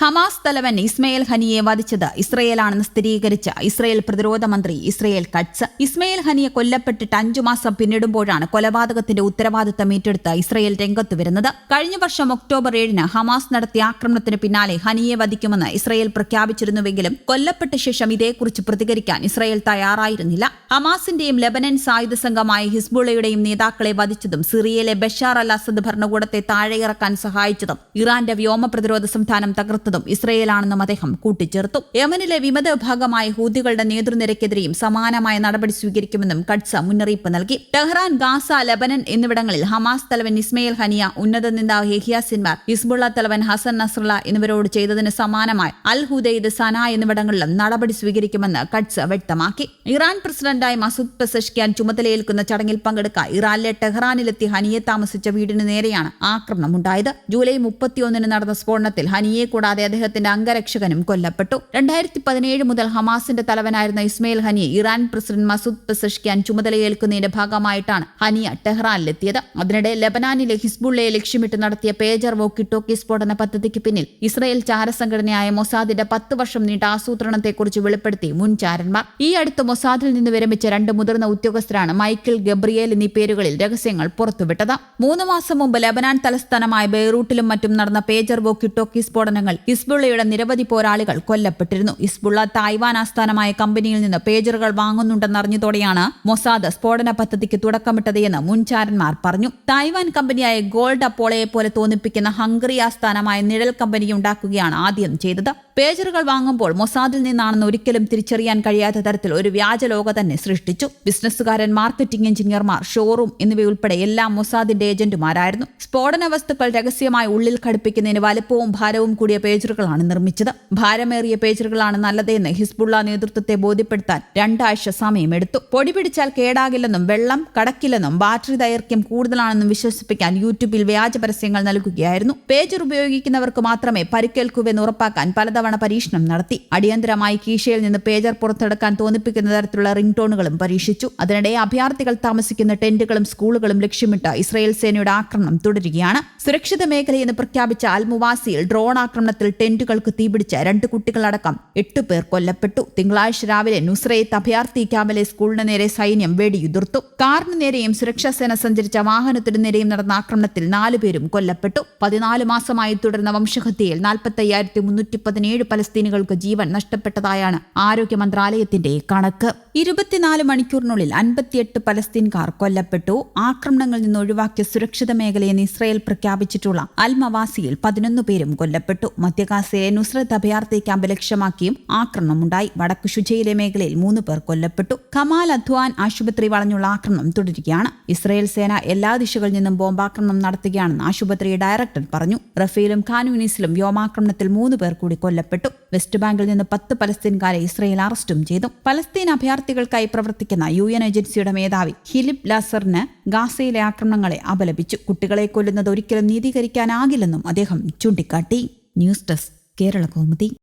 Hamas തലവൻ ഇസ്മയിൽ ഹനിയെ വധിച്ചത് ഇസ്രയേലാണെന്ന് സ്ഥിരീകരിച്ച ഇസ്രയേൽ പ്രതിരോധ മന്ത്രി ഇസ്രയേൽ കട്സ്. ഇസ്മയിൽ ഹനിയെ കൊല്ലപ്പെട്ടിട്ട് അഞ്ചു മാസം പിന്നിടുമ്പോഴാണ് കൊലപാതകത്തിന്റെ ഉത്തരവാദിത്തം ഏറ്റെടുത്ത് ഇസ്രയേൽ രംഗത്ത് വരുന്നത്. കഴിഞ്ഞ വർഷം ഒക്ടോബർ ഏഴിന് ഹമാസ് നടത്തിയ ആക്രമണത്തിന് പിന്നാലെ ഹനിയെ വധിക്കുമെന്ന് ഇസ്രയേൽ പ്രഖ്യാപിച്ചിരുന്നുവെങ്കിലും കൊല്ലപ്പെട്ട ശേഷം ഇതേക്കുറിച്ച് പ്രതികരിക്കാൻ ഇസ്രയേൽ തയ്യാറായിരുന്നില്ല. ഹമാസിന്റെയും ലെബനൻ സായുധ സംഘമായ ഹിസ്ബുള്ളയുടെയും നേതാക്കളെ വധിച്ചതും സിറിയയിലെ ബഷാർ അൽ അസദ് ഭരണകൂടത്തെ താഴെയിറക്കാൻ സഹായിച്ചതും ഇറാന്റെ വ്യോമ പ്രതിരോധ സംവിധാനം തകർത്തതും ഇസ്രയേലാണെന്നും അദ്ദേഹം കൂട്ടിച്ചേർത്തു. യമനിലെ വിമത വിഭാഗമായ ഹൂതികളുടെ നേതൃനിരക്കെതിരെയും സമാനമായ നടപടി സ്വീകരിക്കുമെന്നും കട്സ മുന്നറിയിപ്പ് നൽകി. ടെഹ്റാൻ ഗാസ ലബനൻ എന്നിവിടങ്ങളിൽ ഹമാസ് തലവൻ ഇസ്മയിൽ ഹനിയ ഉന്നത നേതാവ് യഹിയ സിൻമാർ ഹിസ്ബുള്ള തലവൻ ഹസൻ നസ്രള്ള എന്നിവരോട് ചെയ്തതിന് സമാനമായി അൽ ഹുദൈദ് സന എന്നിവിടങ്ങളിലും നടപടി സ്വീകരിക്കുമെന്ന് കട്സ് വ്യക്തമാക്കി. ഇറാൻ പ്രസിഡന്റായി മസൂദ് പെസഷ്കിയാൻ ചുമതലയേൽക്കുന്ന ചടങ്ങിൽ പങ്കെടുക്കാൻ ഇറാനിലെ ടെഹ്റാനിലെത്തി ഹനിയെ താമസിച്ച വീടിന് നേരെയാണ് ആക്രമണം ആക്രമണമുണ്ടായത്. ജൂലൈ മുപ്പത്തിയൊന്നിന് നടന്ന സ്ഫോടനത്തിൽ ഹനിയെ കൂടാതെ അദ്ദേഹത്തിന്റെ അംഗരക്ഷകനും കൊല്ലപ്പെട്ടു. രണ്ടായിരത്തി പതിനേഴ് മുതൽ ഹമാസിന്റെ തലവനായിരുന്ന Ismail Haniyeh Iran president Masoud Pezeshkian ചുമതലയേൽക്കുന്നതിന്റെ ഭാഗമായിട്ടാണ് ഹനിയ ടെഹ്റാനിലെത്തിയത്. അതിനിടെ ലബനാനിലെ ഹിസ്ബുള്ളയെ ലക്ഷ്യമിട്ട് നടത്തിയ പേജർ വോക്കി ടോക്കി സ്ഫോടന പദ്ധതിക്ക് പിന്നിൽ ഇസ്രയേൽ ചാരസംഘടനയായ മൊസാദിന്റെ പത്ത് വർഷം നീണ്ട ആസൂത്രണത്തെക്കുറിച്ച് വെളിപ്പെടുത്തി മുൻ ചാരന്മാർ. ഈ അടുത്ത് മൊസാദിൽ നിന്ന് വിരമിച്ച രണ്ട് മുതിർന്ന ഉദ്യോഗസ്ഥരാണ് മൈക്കിൾ ഗബ്രിയേൽ എന്നീ പേരുകളിൽ രഹസ്യങ്ങൾ പുറത്തുവിട്ടത്. മൂന്ന് മാസം മുമ്പ് ലബനാൻ തലസ്ഥാനമായ ബെയ്റൂട്ടിലും മറ്റും നടന്ന പേജർ വോക്കി ടോക്കി സ്ഫോടനങ്ങൾ ഹിസ്ബുള്ളയുടെ നിരവധി പോരാളികൾ കൊല്ലപ്പെട്ടിരുന്നു. ഹിസ്ബുള്ള തായ്വാൻ ആസ്ഥാനമായ കമ്പനിയിൽ നിന്ന് പേജറുകൾ വാങ്ങുന്നുണ്ടെന്നറിഞ്ഞതോടെയാണ് മൊസാദ് സ്ഫോടന പദ്ധതിക്ക് തുടക്കമിട്ടത് എന്ന് മുൻചാരന്മാർ പറഞ്ഞു. തായ്വാൻ കമ്പനിയായ ഗോൾഡ് അപ്പോളയെ പോലെ തോന്നിപ്പിക്കുന്ന ഹംഗറി ആസ്ഥാനമായ നിഴൽ കമ്പനി ഉണ്ടാക്കുകയാണ് ആദ്യം ചെയ്തത്. പേജറുകൾ വാങ്ങുമ്പോൾ മൊസാദിൽ നിന്നാണെന്ന് ഒരിക്കലും തിരിച്ചറിയാൻ കഴിയാത്ത തരത്തിൽ ഒരു വ്യാജ ലോക തന്നെ സൃഷ്ടിച്ചു. ബിസിനസ്സുകാരൻ മാർക്കറ്റിംഗ് എഞ്ചിനീയർമാർ ഷോറൂം എന്നിവയുൾപ്പെടെ എല്ലാം മൊസാദിന്റെ ഏജന്റുമാരായിരുന്നു. സ്ഫോടന വസ്തുക്കൾ രഹസ്യമായി ഉള്ളിൽ ഘടിപ്പിക്കുന്നതിന് വലുപ്പവും ഭാരവും കൂടിയ പേജറുകളാണ് നിർമ്മിച്ചത്. ഭാരമേറിയ പേജറുകളാണ് നല്ലതെന്ന് ഹിസ്ബുള്ള നേതൃത്വത്തെ ബോധ്യപ്പെടുത്താൻ രണ്ടാഴ്ച സമയമെടുത്തു. പൊടി പിടിച്ചാൽ കേടാകില്ലെന്നും വെള്ളം കടക്കില്ലെന്നും ബാറ്ററി ദൈർഘ്യം കൂടുതലാണെന്നും വിശ്വസിപ്പിക്കാൻ യൂട്യൂബിൽ വ്യാജ പരസ്യങ്ങൾ നൽകുകയായിരുന്നു. പേജർ ഉപയോഗിക്കുന്നവർക്ക് മാത്രമേ പരിക്കേൽക്കൂവെന്ന് ഉറപ്പാക്കാൻ പലതവണ പരീക്ഷണം നടത്തി. അടിയന്തരമായി കീശയിൽ നിന്ന് പേജർ പുറത്തെടുക്കാൻ തോന്നിപ്പിക്കുന്ന തരത്തിലുള്ള റിംഗ് ടോണുകളും പരീക്ഷിച്ചു. അതിനിടെ അഭയാർത്ഥികൾ താമസിക്കുന്ന ടെന്റുകളും സ്കൂളുകളും ലക്ഷ്യമിട്ട് ഇസ്രയേൽ സേനയുടെ ആക്രമണം തുടരുകയാണ്. സുരക്ഷിത മേഖലയെന്ന് പ്രഖ്യാപിച്ച അൽമുവാസിയിൽ ഡ്രോൺ ആക്രമണത്തിൽ ടെന്റുകൾക്ക് തീപിടിച്ച രണ്ട് കുട്ടികളടക്കം എട്ട് പേർ കൊല്ലപ്പെട്ടു. തിങ്കളാഴ്ച രാവിലെ നുസ്രയത്ത് അഭയാർത്ഥി ക്യാമ്പിലെ സ്കൂളിന് നേരെ സൈന്യം വെടിയുതിർത്തു. കാറിന് നേരെയും സുരക്ഷാ സേന സഞ്ചരിച്ച വാഹനത്തിനു നേരെയും നടന്ന ആക്രമണത്തിൽ നാലുപേരും കൊല്ലപ്പെട്ടു. പതിനാല് മാസമായി തുടർന്ന വംശഹത്യയിൽ നാൽപ്പത്തി അയ്യായിരത്തി മുന്നൂറ്റി പതിനേഴ് പലസ്തീനുകൾക്ക് ജീവൻ നഷ്ടപ്പെട്ടതായാണ് ആരോഗ്യ മന്ത്രാലയത്തിന്റെ കണക്ക്. ഇരുപത്തിനാല് മണിക്കൂറിനുള്ളിൽ അൻപത്തിയെട്ട് പലസ്തീൻകാർ കൊല്ലപ്പെട്ടു. ആക്രമണങ്ങളിൽ നിന്ന് ഒഴിവാക്കിയ സുരക്ഷിത മേഖലയെന്ന് ഇസ്രയേൽ പ്രഖ്യാപിച്ചിട്ടുള്ള അൽമവാസിയിൽ പതിനൊന്ന് പേരും കൊല്ലപ്പെട്ടു. മധ്യകാസയിലെ നുസ്രത്ത് അഭയാർത്ഥി ക്യാമ്പ് ലക്ഷ്യമാക്കിയും ആക്രമണമുണ്ടായി. വടക്കു ശുചയിലെ മേഖലയിൽ മൂന്ന് പേർ കൊല്ലപ്പെട്ടു. കമാൽ അധ്വാൻ ആശുപത്രി വളഞ്ഞുള്ള ആക്രമണം തുടരുകയാണ്. ഇസ്രയേൽ സേന എല്ലാ ദിശകളിൽ നിന്നും ബോംബാക്രമണം നടത്തുകയാണെന്ന് ആശുപത്രി ഡയറക്ടർ പറഞ്ഞു. റഫേലും ഖാനുനീസിലും വ്യോമാക്രമണത്തിൽ മൂന്ന് പേർ കൂടി കൊല്ലപ്പെട്ടു. വെസ്റ്റ് ബാങ്കിൽ നിന്ന് പത്ത് പലസ്തീൻകാരെ ഇസ്രയേൽ അറസ്റ്റും ചെയ്തു. പലസ്തീൻ അഭയാർത്ഥികൾക്കായി പ്രവർത്തിക്കുന്ന യു എൻ ഏജൻസിയുടെ മേധാവി ഹിലിബ് ലാസറിന് ഗാസയിലെ ആക്രമണങ്ങളെ അപലപിച്ചു. കുട്ടികളെ കൊല്ലുന്നത് ഒരിക്കലും നീതീകരിക്കാനാകില്ലെന്നും അദ്ദേഹം ചൂണ്ടിക്കാട്ടി. News desk Kerala Kaumudi.